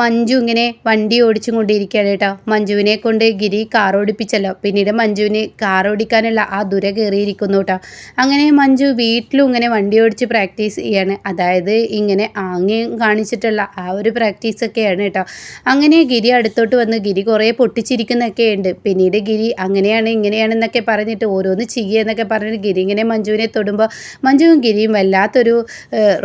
മഞ്ജു ഇങ്ങനെ വണ്ടി ഓടിച്ചും കൊണ്ടിരിക്കുകയാണ് കേട്ടോ. മഞ്ജുവിനെ കൊണ്ട് ഗിരി കാർ ഓടിപ്പിച്ചല്ലോ. പിന്നീട് മഞ്ജുവിന് കാർ ഓടിക്കാനുള്ള ആ ദുര കയറിയിരിക്കുന്നു കേട്ടോ. അങ്ങനെ മഞ്ജു വീട്ടിലും ഇങ്ങനെ വണ്ടി ഓടിച്ച് പ്രാക്ടീസ് ചെയ്യാണ്. അതായത് ഇങ്ങനെ ആംഗ്യം കാണിച്ചിട്ടുള്ള ആ ഒരു പ്രാക്ടീസൊക്കെയാണ് കേട്ടോ. അങ്ങനെ ഗിരി അടുത്തോട്ട് വന്ന് ഗിരി കുറേ പൊട്ടിച്ചിരിക്കുന്നൊക്കെ ഉണ്ട്. പിന്നീട് ഗിരി അങ്ങനെയാണ് ഇങ്ങനെയാണെന്നൊക്കെ പറഞ്ഞിട്ട് ഓരോന്ന് ചെയ്യുക പറഞ്ഞിട്ട് ഗിരി ഇങ്ങനെ മഞ്ജുവിനെ തൊടുമ്പോൾ മഞ്ജുവും ഗിരിയും വല്ലാത്തൊരു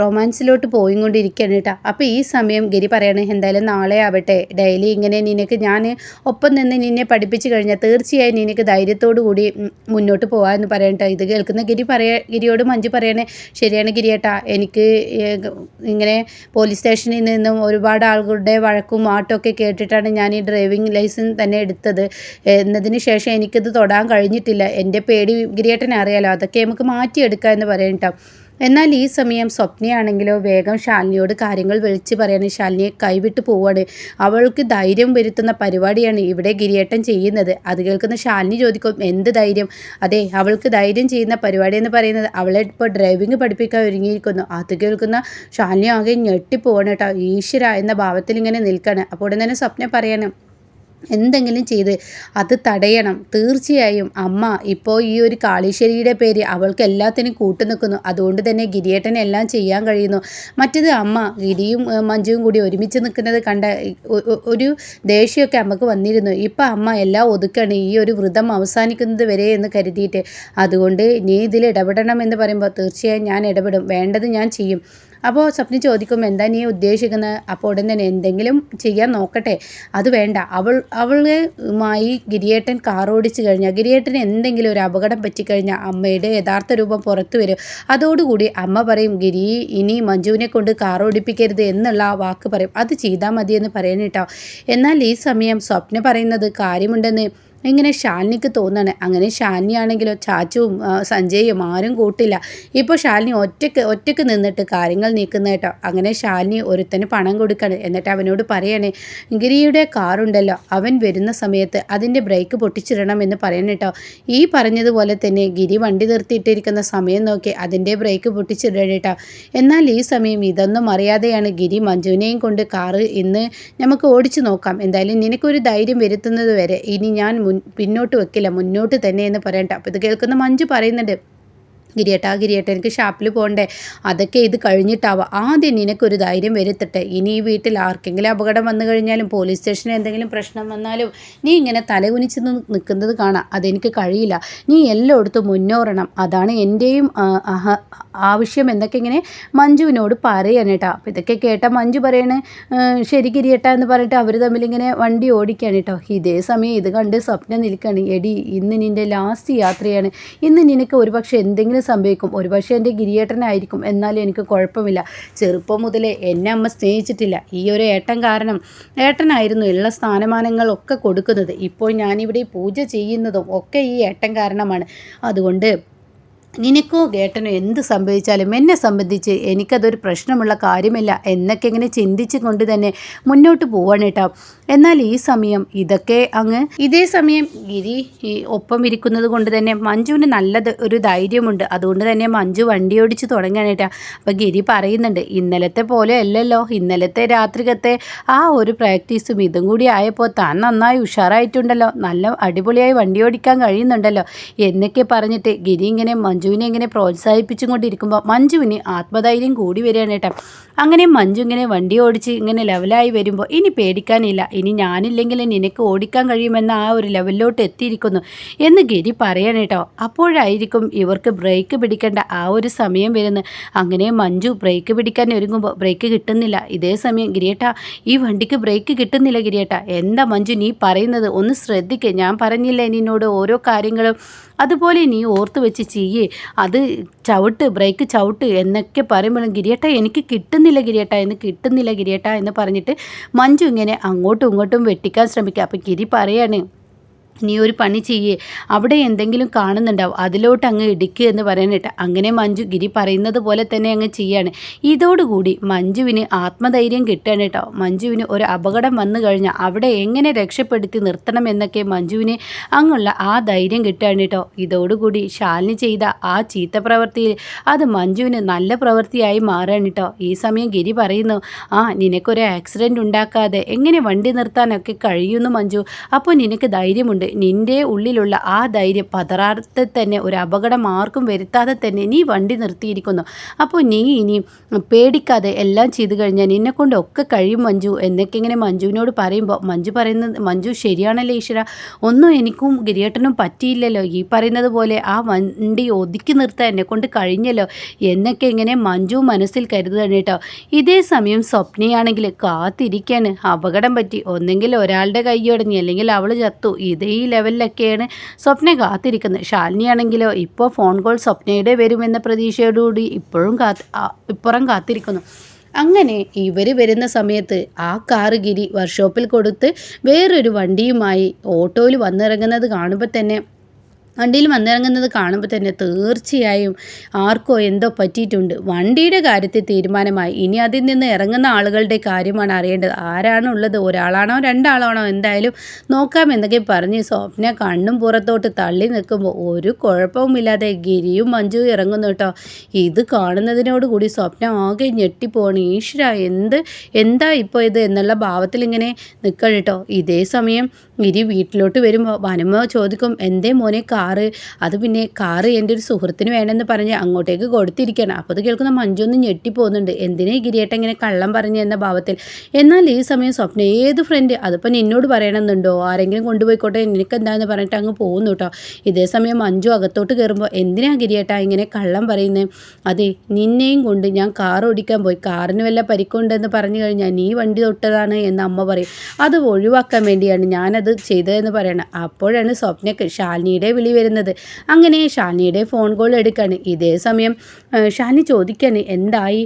റൊമാൻസിലോട്ട് പോയിക്കൊണ്ടിരിക്കുകയാണ് കേട്ടോ. അപ്പോൾ ഈ സമയം ഗിരി പറയാണ് എന്തായാലും നാളെ ആവട്ടെ. ഡെയിലി ഇങ്ങനെ നിനക്ക് ഞാൻ ഒപ്പം നിന്ന് നിന്നെ പഠിപ്പിച്ചു കഴിഞ്ഞാൽ തീർച്ചയായും നിനക്ക് ധൈര്യത്തോടു കൂടി മുന്നോട്ട് പോകാമെന്ന് പറയട്ടെ ഇത് കേൾക്കുന്ന ഗിരി പറയ ഗിരിയോട് മഞ്ജു പറയണേ ശരിയാണ് ഗിരിയേട്ടാ എനിക്ക് ഇങ്ങനെ പോലീസ് സ്റ്റേഷനിൽ നിന്നും ഒരുപാട് ആളുകളുടെ വഴക്കും മാട്ടമൊക്കെ കേട്ടിട്ടാണ് ഞാൻ ഈ ഡ്രൈവിംഗ് ലൈസൻസ് തന്നെ എടുത്തത്. എന്നതിന് ശേഷം എനിക്കിത് തൊടാൻ കഴിഞ്ഞിട്ടില്ല. എന്റെ പേടി ഗിരിയേട്ടനെ അറിയാലോ. അതൊക്കെ നമുക്ക് മാറ്റിയെടുക്കാം എന്ന് പറയട്ടോ എന്നാൽ ഈ സമയം സ്വപ്നയാണെങ്കിലോ വേഗം ശാലിനിയോട് കാര്യങ്ങൾ വിളിച്ച് പറയാണ് ശാലിനിയെ കൈവിട്ട് പോവാണ് അവൾക്ക് ധൈര്യം വരുത്തുന്ന പരിപാടിയാണ് ഇവിടെ ഗിരിയേട്ടൻ ചെയ്യുന്നത്. അത് കേൾക്കുന്ന ശാലിനി ചോദിക്കും എന്ത് ധൈര്യം? അതെ അവൾക്ക് ധൈര്യം ചെയ്യുന്ന പരിപാടി എന്ന് പറയുന്നത് അവളെ ഇപ്പോൾ ഡ്രൈവിംഗ് പഠിപ്പിക്കാൻ ഒരുങ്ങിയിരിക്കുന്നു. അത് കേൾക്കുന്ന ശാലിനി ആകെ ഞെട്ടിപ്പോവാണ് കേട്ടോ. ഈശ്വര എന്ന ഭാവത്തിൽ ഇങ്ങനെ നിൽക്കുകയാണ് അപ്പോൾ ഉടൻ തന്നെ സ്വപ്ന പറയണം എന്തെങ്കിലും ചെയ്ത് അത് തടയണം. തീർച്ചയായും അമ്മ ഇപ്പോൾ ഈ ഒരു കാളീശ്വരിയുടെ പേര് അവൾക്ക് എല്ലാത്തിനും കൂട്ടു നിൽക്കുന്നു. അതുകൊണ്ട് തന്നെ ഗിരിയേട്ടനെ എല്ലാം ചെയ്യാൻ കഴിയുന്നു. മറ്റത് അമ്മ ഗിരിയും മഞ്ജുവും കൂടി ഒരുമിച്ച് നിൽക്കുന്നത് കണ്ട ഒരു ദേഷ്യമൊക്കെ അമ്മയ്ക്ക് വന്നിരുന്നു. ഇപ്പം അമ്മ എല്ലാം ഒതുക്കാണ്. ഈ ഒരു വ്രതം അവസാനിക്കുന്നത് വരെ എന്ന് കരുതിയിട്ട്. അതുകൊണ്ട് നീ ഇതിൽ ഇടപെടണം എന്ന് പറയുമ്പോൾ തീർച്ചയായും ഞാൻ ഇടപെടും. വേണ്ടത് ഞാൻ ചെയ്യും. അപ്പോൾ സ്വപ്ന ചോദിക്കും എന്താ നീ ഉദ്ദേശിക്കുന്നത്? അപ്പോൾ ഉടൻ തന്നെ എന്തെങ്കിലും ചെയ്യാൻ നോക്കട്ടെ. അത് വേണ്ട. അവൾ അവളുമായി ഗിരിയേട്ടൻ കാർ ഓടിച്ചു കഴിഞ്ഞാൽ ഗിരിയേട്ടന് എന്തെങ്കിലും ഒരു അപകടം പറ്റിക്കഴിഞ്ഞാൽ അമ്മയുടെ യഥാർത്ഥ രൂപം പുറത്തു വരും. അതോടുകൂടി അമ്മ പറയും ഗിരി ഇനി മഞ്ജുവിനെ കൊണ്ട് കാർ ഓടിപ്പിക്കരുത് എന്നുള്ള ആ വാക്ക് പറയും. അത് ചെയ്താൽ മതിയെന്ന് പറയണേട്ടോ. എന്നാൽ ഈ സമയം സ്വപ്ന പറയുന്നത് കാര്യമുണ്ടെന്ന് ഇങ്ങനെ ഷാലിനിക്ക് തോന്നണേ. അങ്ങനെ ഷാലിനി ആണെങ്കിലോ ചാച്ചുവും സഞ്ജയും ആരും കൂട്ടില്ല. ഇപ്പോൾ ഷാലിനി ഒറ്റയ്ക്ക് ഒറ്റയ്ക്ക് നിന്നിട്ട് കാര്യങ്ങൾ നീക്കുന്ന കേട്ടോ. അങ്ങനെ ഷാലിനി ഒരുത്തന് പണം കൊടുക്കണം. എന്നിട്ട് അവനോട് പറയണേ ഗിരിയുടെ കാറുണ്ടല്ലോ അവൻ വരുന്ന സമയത്ത് അതിന്റെ ബ്രേക്ക് പൊട്ടിച്ചിടണം എന്ന് പറയണം കേട്ടോ. ഈ പറഞ്ഞതുപോലെ തന്നെ ഗിരി വണ്ടി നിർത്തിയിട്ടിരിക്കുന്ന സമയം നോക്കി അതിന്റെ ബ്രേക്ക് പൊട്ടിച്ചിടണം കേട്ടോ. എന്നാൽ ഈ സമയം ഇതൊന്നും അറിയാതെയാണ് ഗിരി മഞ്ജുവിനെയും കൊണ്ട് കാറ് ഇന്ന് നമുക്ക് ഓടിച്ചു നോക്കാം. എന്തായാലും നിനക്കൊരു ധൈര്യം വരുത്തുന്നത് വരെ ഇനി ഞാൻ മുൻ പിന്നോട്ട് വെക്കില്ല മുന്നോട്ട് തന്നെ എന്ന് പറയണ്ട. അപ്പോൾ ഇത് കേൾക്കുന്ന മഞ്ജു പറയുന്നുണ്ട് ഗിരിയേട്ടാ ഗിരിയേട്ട എനിക്ക് ഷാപ്പിൽ പോകണ്ടേ അതൊക്കെ ഇത് കഴിഞ്ഞിട്ടാവാം. ആദ്യം നിനക്കൊരു ധൈര്യം വരുത്തട്ടെ. ഇനി ഈ വീട്ടിൽ ആർക്കെങ്കിലും അപകടം വന്നു കഴിഞ്ഞാലും പോലീസ് സ്റ്റേഷനിൽ എന്തെങ്കിലും പ്രശ്നം വന്നാലും നീ ഇങ്ങനെ തലകുനിച്ച് നിൽക്കുന്നത് കാണാം. അതെനിക്ക് കഴിയില്ല. നീ എല്ലായിടത്തും മുന്നോറണം. അതാണ് എന്റെയും ആവശ്യം എന്നൊക്കെ ഇങ്ങനെ മഞ്ജുവിനോട് പറയാണ് കേട്ടോ. അപ്പോൾ ഇതൊക്കെ കേട്ട മഞ്ജു പറയണേ ശരി ഗിരിയേട്ട എന്ന് പറഞ്ഞിട്ട് അവർ തമ്മിൽ ഇങ്ങനെ വണ്ടി ഓടിക്കുകയാണ് കേട്ടോ. ഇതേ സമയം ഇത് കണ്ട് സ്വപ്നം നിൽക്കുകയാണ് എടി ഇന്ന് നിന്റെ ലാസ്റ്റ് യാത്രയാണ്. ഇന്ന് നിനക്ക് ഒരുപക്ഷെ എന്തെങ്കിലും സംഭവിക്കും. ഒരുപക്ഷെ എന്റെ ഗിരിയേട്ടനായിരിക്കും. എന്നാലും എനിക്ക് കുഴപ്പമില്ല. ചെറുപ്പം മുതലേ എന്നെ അമ്മ സ്നേഹിച്ചിട്ടില്ല. ഈ ഒരു ഏട്ടൻ കാരണം ഏട്ടനായിരുന്നു ഉള്ള സ്ഥാനമാനങ്ങളൊക്കെ കൊടുക്കുന്നത്. ഇപ്പോൾ ഞാനിവിടെ പൂജ ചെയ്യുന്നതും ഒക്കെ ഈ ഏട്ടൻ കാരണമാണ്. അതുകൊണ്ട് നിനക്കോ കേട്ടനോ എന്ത് സംഭവിച്ചാലും എന്നെ സംബന്ധിച്ച് എനിക്കതൊരു പ്രശ്നമുള്ള കാര്യമില്ല എന്നൊക്കെ ഇങ്ങനെ ചിന്തിച്ചു കൊണ്ട് തന്നെ മുന്നോട്ട് പോവാണ് കേട്ടോ. എന്നാൽ ഈ സമയം ഇതൊക്കെ അങ്ങ് ഇതേ സമയം ഗിരി ഒപ്പം ഇരിക്കുന്നത് കൊണ്ട് തന്നെ മഞ്ജുവിന് നല്ല ഒരു ധൈര്യമുണ്ട്. അതുകൊണ്ട് തന്നെ മഞ്ജു വണ്ടി ഓടിച്ച് തുടങ്ങുകയാണ് കേട്ടോ. അപ്പം ഗിരി പറയുന്നുണ്ട് ഇന്നലത്തെ പോലെ അല്ലല്ലോ. ഇന്നലത്തെ രാത്രികത്തെ ആ ഒരു പ്രാക്ടീസും ഇതും കൂടി ആയപ്പോൾ താൻ നന്നായി ഉഷാറായിട്ടുണ്ടല്ലോ. നല്ല അടിപൊളിയായി വണ്ടി ഓടിക്കാൻ കഴിയുന്നുണ്ടല്ലോ. എന്നൊക്കെ പറഞ്ഞിട്ട് ഗിരി ഇങ്ങനെ മഞ്ജു മഞ്ജുവിനെ ഇങ്ങനെ പ്രോത്സാഹിപ്പിച്ചും കൊണ്ടിരിക്കുമ്പോൾ മഞ്ജുവിന് ആത്മധൈര്യം കൂടി വരികയാണ് കേട്ടോ. അങ്ങനെ മഞ്ജു ഇങ്ങനെ വണ്ടി ഓടിച്ച് ഇങ്ങനെ ലെവലായി വരുമ്പോൾ ഇനി പേടിക്കാനില്ല. ഇനി ഞാനില്ലെങ്കിൽ നിനക്ക് ഓടിക്കാൻ കഴിയുമെന്ന ആ ഒരു ലെവലിലോട്ട് എത്തിയിരിക്കുന്നു. എന്ന് ഗിരി പറയണം കേട്ടോ. അപ്പോഴായിരിക്കും ഇവർക്ക് ബ്രേക്ക് പിടിക്കേണ്ട ആ ഒരു സമയം വരുന്നത്. അങ്ങനെ മഞ്ജു ബ്രേക്ക് പിടിക്കാൻ ഒരുങ്ങുമ്പോൾ ബ്രേക്ക് കിട്ടുന്നില്ല. ഇതേ സമയം ഗിരിയേട്ട ഈ വണ്ടിക്ക് ബ്രേക്ക് കിട്ടുന്നില്ല ഗിരിയേട്ട. എന്താ മഞ്ജു നീ പറയുന്നത്? ഒന്ന് ശ്രദ്ധിക്കുക ഞാൻ പറഞ്ഞില്ലേ നിന്നോട് ഓരോ കാര്യങ്ങളും. അതുപോലെ നീ ഓർത്ത് വെച്ച് ചെയ്യേ. അത് ചവിട്ട് ബ്രേക്ക് ചവിട്ട് എന്നൊക്കെ പറയുമ്പോഴും ഗിരിയേട്ട എനിക്ക് കിട്ടുന്നില്ല. ഗിരിയേട്ട എന്ന് കിട്ടുന്നില്ല ഗിരിയേട്ട എന്ന് പറഞ്ഞിട്ട് മഞ്ജു ഇങ്ങനെ അങ്ങോട്ടും ഇങ്ങോട്ടും വെട്ടിക്കാൻ ശ്രമിക്കുക. അപ്പം ഗിരി പറയാണ് നീ ഒരു പണി ചെയ്യേ. അവിടെ എന്തെങ്കിലും കാണുന്നുണ്ടാവും. അതിലോട്ട് അങ്ങ് ഇടിക്കുക എന്ന് പറയാനിട്ട് അങ്ങനെ മഞ്ജു ഗിരി പറയുന്നത് പോലെ തന്നെ അങ്ങ് ചെയ്യാണ്. ഇതോടുകൂടി മഞ്ജുവിന് ആത്മധൈര്യം കിട്ടുകയാണ് കേട്ടോ. മഞ്ജുവിന് ഒരു അപകടം വന്നു കഴിഞ്ഞാൽ അവിടെ എങ്ങനെ രക്ഷപ്പെടുത്തി നിർത്തണം എന്നൊക്കെ മഞ്ജുവിന് അങ്ങുള്ള ആ ധൈര്യം കിട്ടുകയാണ് കേട്ടോ. ഇതോടുകൂടി ശാലിനി ചെയ്ത ആ ചീത്ത പ്രവൃത്തിയിൽ അത് മഞ്ജുവിന് നല്ല പ്രവൃത്തിയായി മാറുകയാണ് കേട്ടോ. ഈ സമയം ഗിരി പറയുന്നു ആ നിനക്കൊരു ആക്സിഡന്റ് ഉണ്ടാക്കാതെ എങ്ങനെ വണ്ടി നിർത്താനൊക്കെ കഴിയുന്നു മഞ്ജു? അപ്പോൾ നിനക്ക് ധൈര്യമുണ്ട്. നിന്റെ ഉള്ളിലുള്ള ആ ധൈര്യം പതറാതെ തന്നെ ഒരു അപകടം ആർക്കും വരുത്താതെ തന്നെ നീ വണ്ടി നിർത്തിയിരിക്കുന്നു. അപ്പോൾ നീ ഇനി പേടിക്കാതെ എല്ലാം ചെയ്തു കഴിഞ്ഞാൽ നിന്നെ കൊണ്ടൊക്കെ കഴിയും മഞ്ജു എന്നൊക്കെ ഇങ്ങനെ മഞ്ജുവിനോട് പറയുമ്പോൾ മഞ്ജു പറയുന്നത് മഞ്ജു ശരിയാണല്ലോ ഈശ്വര? ഒന്നും എനിക്കും ഗിരിയേട്ടനും പറ്റിയില്ലല്ലോ. ഈ പറയുന്നത് പോലെ ആ വണ്ടി ഒതുക്കി നിർത്താൻ എന്നെ കൊണ്ട് കഴിഞ്ഞല്ലോ എന്നൊക്കെ ഇങ്ങനെ മഞ്ജു മനസ്സിൽ കരുതുകയാണ് കേട്ടോ. ഇതേ സമയം സ്വപ്നയാണെങ്കിൽ കാത്തിരിക്കാണ്. അപകടം പറ്റി ഒന്നെങ്കിൽ ഒരാളുടെ കൈ അടങ്ങി അല്ലെങ്കിൽ അവൾ ചത്തു. ഇതേ ഈ ലെവലിലൊക്കെയാണ് സ്വപ്ന കാത്തിരിക്കുന്നത്. ശാലിനിയാണെങ്കിലോ ഇപ്പോൾ ഫോൺ കോൾ സ്വപ്നയുടെ വരുമെന്ന പ്രതീക്ഷയോടുകൂടി ഇപ്പോഴും കാത്ത് ഇപ്പുറം കാത്തിരിക്കുന്നു. അങ്ങനെ ഇവർ വരുന്ന സമയത്ത് ആ കാറ് ഗിരി വർക്ക്ഷോപ്പിൽ കൊടുത്ത് വേറൊരു വണ്ടിയുമായി ഓട്ടോയിൽ വന്നിറങ്ങുന്നത് കാണുമ്പോൾ തന്നെ വണ്ടിയിൽ വന്നിറങ്ങുന്നത് കാണുമ്പോൾ തന്നെ തീർച്ചയായും ആർക്കോ എന്തോ പറ്റിയിട്ടുണ്ട്. വണ്ടിയുടെ കാര്യത്തിൽ തീരുമാനമായി. ഇനി അതിൽ നിന്ന് ഇറങ്ങുന്ന ആളുകളുടെ കാര്യമാണ് അറിയേണ്ടത്. ആരാണുള്ളത്? ഒരാളാണോ? രണ്ടാളാണോ? എന്തായാലും നോക്കാം എന്നൊക്കെ പറഞ്ഞ് സ്വപ്ന കണ്ണും പുറത്തോട്ട് തള്ളി നിൽക്കുമ്പോൾ ഒരു കുഴപ്പവുമില്ലാതെ ഗിരിയും മഞ്ജു ഇറങ്ങുന്നു കേട്ടോ. ഇത് കാണുന്നതിനോട് കൂടി സ്വപ്ന ആകെ ഞെട്ടിപ്പോണ് ഈശ്വര എന്ത് എന്താ ഇപ്പോൾ ഇത് എന്നുള്ള ഭാവത്തിൽ ഇങ്ങനെ നിൽക്കണം കേട്ടോ. ഇതേ സമയം ഗിരി വീട്ടിലോട്ട് വരുമ്പോൾ വനമ? ചോദിക്കും. എന്തേ മോനെ കാറ്. അത് പിന്നെ കാറ് എന്റെ ഒരു സുഹൃത്തിന് വേണമെന്ന് പറഞ്ഞ് അങ്ങോട്ടേക്ക് കൊടുത്തിരിക്കുകയാണ് അപ്പോൾ അത് കേൾക്കുന്ന മഞ്ജു ഒന്ന് ഞെട്ടിപ്പോകുന്നുണ്ട് എന്തിനേ ഗിരിയേട്ട ഇങ്ങനെ കള്ളം പറഞ്ഞു എന്ന ഭാവത്തിൽ? എന്നാൽ ഈ സമയം സ്വപ്ന ഏത് ഫ്രണ്ട് അതിപ്പോൾ നിന്നോട് പറയണമെന്നുണ്ടോ? ആരെങ്കിലും കൊണ്ടുപോയിക്കോട്ടെ നിനക്ക് എന്താണെന്ന് പറഞ്ഞിട്ട് അങ്ങ് പോകുന്നു കേട്ടോ ഇതേ സമയം മഞ്ജു അകത്തോട്ട് കയറുമ്പോൾ എന്തിനാ ഗിരിയേട്ട ഇങ്ങനെ കള്ളം പറയുന്നത് അതെ നിന്നെയും കൊണ്ട് ഞാൻ കാർ ഓടിക്കാൻ പോയി. കാറിന് വല്ല പരിക്കുണ്ടെന്ന് പറഞ്ഞു കഴിഞ്ഞാൽ നീ വണ്ടി തൊട്ടതാണ് എന്ന് അമ്മ പറയും. അത് ഒഴിവാക്കാൻ വേണ്ടിയാണ് ഞാനത് ചെയ്തതെന്ന് പറയണം. അപ്പോഴാണ് സ്വപ്നക്ക് ശാലിനിയുടെ വിളി വരുന്നത്. അങ്ങനെ ഷാനിയുടെ ഫോൺ കോൾ എടുക്കാണ്. ഇതേ സമയം ഷാനി ചോദിക്കാണ് എന്തായി?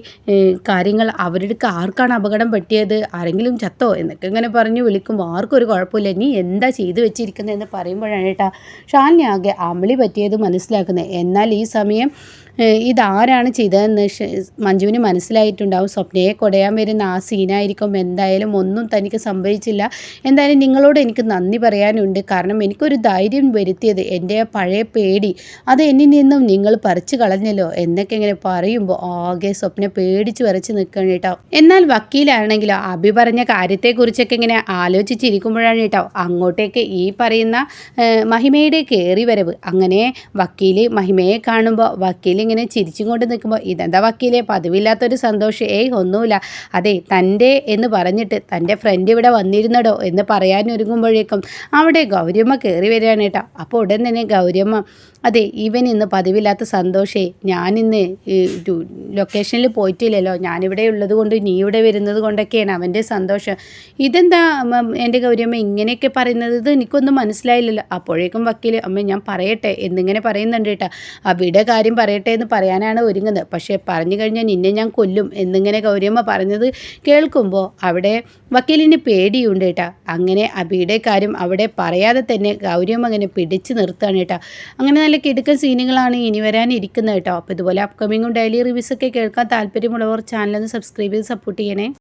കാര്യങ്ങൾ അവരുടെ ആർക്കാണ് അപകടം പറ്റിയത്? ആരെങ്കിലും ചത്തോ? എന്നൊക്കെ ഇങ്ങനെ പറഞ്ഞു വിളിക്കുമ്പോൾ ആർക്കും ഒരു കുഴപ്പമില്ല. നീ എന്താ ചെയ്തു വെച്ചിരിക്കുന്നതെന്ന് പറയുമ്പോഴാണ് കേട്ടാ ഷാനി ആകെ അമളി പറ്റിയത് മനസ്സിലാക്കുന്നത് എന്നാൽ ഈ സമയം ഇതാരാണ് ചെയ്തതെന്ന് മഞ്ജുവിന് മനസ്സിലായിട്ടുണ്ടാവും. സ്വപ്നയെ കൊടയാൻ വരുന്ന ആ സീനായിരിക്കും. എന്തായാലും ഒന്നും തനിക്ക് സംഭവിച്ചില്ല. എന്തായാലും നിങ്ങളോട് എനിക്ക് നന്ദി പറയാനുണ്ട്. കാരണം എനിക്കൊരു ധൈര്യം വരുത്തിയത് എന്റെ പഴയ പേടി. അത് എന്നിൽ നിന്നും നിങ്ങൾ പറിച്ചു കളഞ്ഞല്ലോ എന്നൊക്കെ ഇങ്ങനെ പറയുമ്പോൾ ആകെ സ്വപ്ന പേടിച്ച് വരച്ച് നിൽക്കണം കേട്ടോ. എന്നാൽ വക്കീലാണെങ്കിലോ അഭി പറഞ്ഞ കാര്യത്തെക്കുറിച്ചൊക്കെ ഇങ്ങനെ ആലോചിച്ചിരിക്കുമ്പോഴാണ് കേട്ടോ അങ്ങോട്ടേക്ക് ഈ പറയുന്ന മഹിമയുടെ കയറി വരവ് അങ്ങനെ വക്കീൽ മഹിമയെ കാണുമ്പോൾ വക്കീൽ ഇങ്ങനെ ചിരിച്ചും കൊണ്ട് നിൽക്കുമ്പോൾ ഇതെന്താ വക്കീലെ? പതിവില്ലാത്തൊരു സന്തോഷം. ഏയ് ഒന്നുമില്ല. അതെ തന്റെ എന്ന് പറഞ്ഞിട്ട് തന്റെ ഫ്രണ്ട് ഇവിടെ വന്നിരുന്നടോ എന്ന് പറയാനൊരുങ്ങുമ്പോഴേക്കും അവിടെ ഗൗരിയമ്മ കയറി വരികയാണ് കേട്ടോ. അപ്പോൾ ഉടൻ തന്നെ ഗൗരിയമ്മ അതെ ഇവൻ ഇന്ന് പതിവില്ലാത്ത സന്തോഷേ ഞാനിന്ന് ലൊക്കേഷനിൽ പോയിട്ടില്ലല്ലോ. ഞാനിവിടെ ഉള്ളത് കൊണ്ട് നീ ഇവിടെ വരുന്നത് കൊണ്ടൊക്കെയാണ് അവന്റെ സന്തോഷം. ഇതെന്താ എന്റെ ഗൗരിയമ്മ ഇങ്ങനെയൊക്കെ പറയുന്നത്? ഇത് എനിക്കൊന്നും മനസ്സിലായില്ലല്ലോ. അപ്പോഴേക്കും വക്കീൽ അമ്മ ഞാൻ പറയട്ടെ എന്നിങ്ങനെ പറയുന്നുണ്ട് കേട്ടോ. അവിടെ കാര്യം പറയട്ടെ എന്ന് പറയാനാണ് ഒരുങ്ങുന്നത്. പക്ഷേ പറഞ്ഞു കഴിഞ്ഞാൽ നിന്നെ ഞാൻ കൊല്ലും എന്നിങ്ങനെ ഗൗരിയമ്മ പറഞ്ഞത് കേൾക്കുമ്പോൾ അവിടെ വക്കീലിന് പേടിയുണ്ട് കേട്ടോ. അങ്ങനെ അബിയുടെ കാര്യം അവിടെ പറയാതെ തന്നെ ഗൗരിയമ്മ അങ്ങനെ പിടിച്ചു നിർത്തുകയാണ് കേട്ടോ. അങ്ങനെ നല്ല കിടുക്കൻ സീനുകളാണ് ഇനി വരാനിരിക്കുന്നത് കേട്ടോ. അപ്പോൾ ഇതുപോലെ അപ്കമിങ്ങും ഡെയിലി റിവ്യൂസൊക്കെ കേൾക്കാൻ താല്പര്യമുള്ളവർ ചാനലൊന്ന് സബ്സ്ക്രൈബ് ചെയ്ത് സപ്പോർട്ട് ചെയ്യണേ.